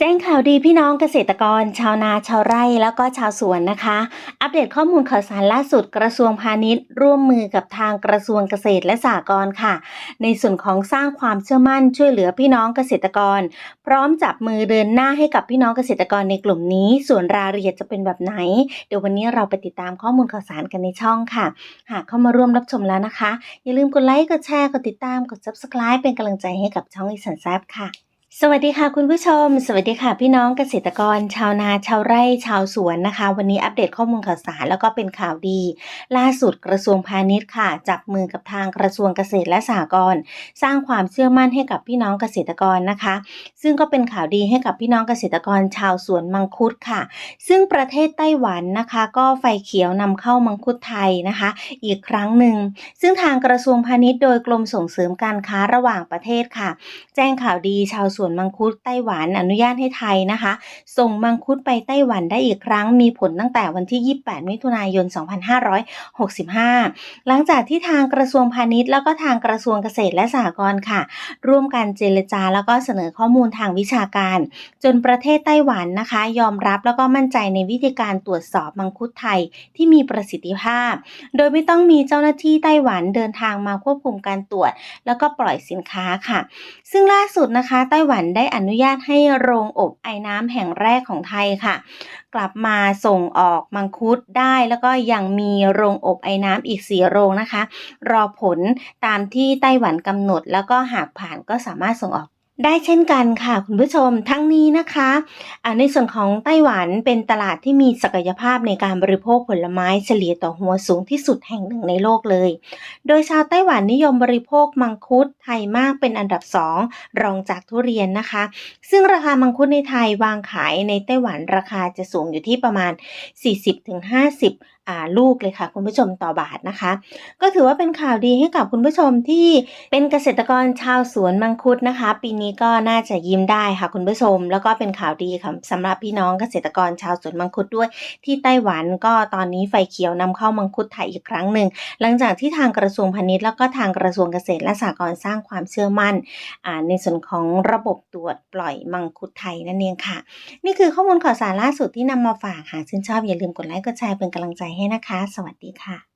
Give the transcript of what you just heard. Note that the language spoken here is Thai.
แจ้งข่าวดีพี่น้องเกษตรกร ชาวนาชาวไร่แล้วก็ชาวสวนนะคะ อัปเดตข้อมูลข่าวสารล่าสุดกระทรวงพาณิชย์ ร่วมมือกับทางกระทรวงเกษตรและสหกรณ์ค่ะ ในส่วนของสร้างความเชื่อมั่นช่วยเหลือพี่น้องเกษตรกร พร้อมจับมือเดินหน้าให้กับพี่น้องเกษตรกรในกลุ่มนี้ ส่วนรายละเอียดจะเป็นแบบไหน เดี๋ยววันนี้เราไปติดตามข้อมูลข่าวสารกันในช่องค่ะ หากเข้ามาร่วมรับชมแล้วนะคะ อย่าลืมกดไลค์กดแชร์กดติดตามกด subscribe เป็นกำลังใจให้กับช่องอีสันแซบค่ะ สวัสดีค่ะคุณผู้ชม สวัสดีค่ะพี่น้องเกษตรกร ชาวนาชาวไร่ชาวสวนนะคะ วันนี้อัปเดตข้อมูลข่าวสารแล้วก็เป็นข่าวดี ล่าสุดกระทรวงพาณิชย์ค่ะ จับมือกับทางกระทรวงเกษตรและสหกรณ์สร้างความเชื่อมั่นให้กับพี่น้องเกษตรกรนะคะ ซึ่งก็เป็นข่าวดีให้กับพี่น้องเกษตรกรชาวสวนมังคุดค่ะ ซึ่งประเทศไต้หวันนะคะ ก็ไฟเขียวนำเข้ามังคุดไทยนะคะ อีกครั้งหนึ่งซึ่งทางกระทรวงพาณิชย์โดยกรมส่งเสริมการค้าระหว่างประเทศค่ะ แจ้งข่าวดีชาวสวนมังคุดไต้หวันอนุญาตให้ไทยนะคะ ส่งมังคุดไปไต้หวันได้อีกครั้งมีผลตั้งแต่วันที่ 28 มิถุนายน 2565 หลังจากที่ทางกระทรวงพาณิชย์แล้วก็ทางกระทรวงเกษตรและสหกรณ์ค่ะ ร่วมกันเจรจาแล้วก็เสนอข้อมูลทางวิชาการ จนประเทศไต้หวันนะคะ ยอมรับแล้วก็มั่นใจในวิธีการตรวจสอบมังคุดไทยที่มีประสิทธิภาพ โดยไม่ต้องมีเจ้าหน้าที่ไต้หวันเดินทางมาควบคุมการตรวจ แล้วก็ปล่อยสินค้าค่ะ ซึ่งล่าสุดนะคะไต้หวันได้อนุญาตให้โรงอบไอ้น้ำแห่งแรกของไทยค่ะ กลับมาส่งออกมังคุดได้แล้วก็ยังมีโรงอบไอ้น้ำอีกสี่โรงนะคะ รอผลตามที่ไต้หวันกำหนด แล้วก็หากผ่านก็สามารถส่งออก ได้เช่นกันค่ะคุณผู้ชมทั้งนี้นะคะในส่วนของไต้หวันเป็นตลาดที่มีศักยภาพในการบริโภคผลไม้เฉลี่ยต่อหัวสูงที่สุดแห่งหนึ่งในโลกเลย โดยชาวไต้หวันนิยมบริโภคมังคุดไทยมากเป็นอันดับสองรองจากทุเรียนนะคะ ซึ่งราคามังคุดในไทยวางขายในไต้หวันราคาจะสูงอยู่ที่ประมาณ 40-50อ่าลูกเลยค่ะ คุณผู้ชมต่อบาทนะคะ ก็ถือว่าเป็นข่าวดีให้กับคุณผู้ชมที่เป็นเกษตรกรชาวสวนมังคุดนะคะ ปีนี้ก็น่าจะยิ้มได้ค่ะคุณผู้ชม แล้วก็เป็นข่าวดีค่ะสำหรับพี่น้องเกษตรกรชาวสวนมังคุดด้วย ที่ไต้หวันก็ตอนนี้ไฟเขียวนำเข้ามังคุดไทยอีกครั้งหนึ่ง หลังจากที่ทางกระทรวงพาณิชย์แล้วก็ทางกระทรวงเกษตรและสหกรณ์สร้างความเชื่อมั่นในส่วนของระบบตรวจปล่อยมังคุดไทยนั่นเองค่ะ นี่คือข้อมูลข่าวสารล่าสุดที่นำมาฝากหากชื่นชอบอย่าลืมกดไลค์กดแชร์เป็นกำลังใจให้นะคะ สวัสดีค่ะ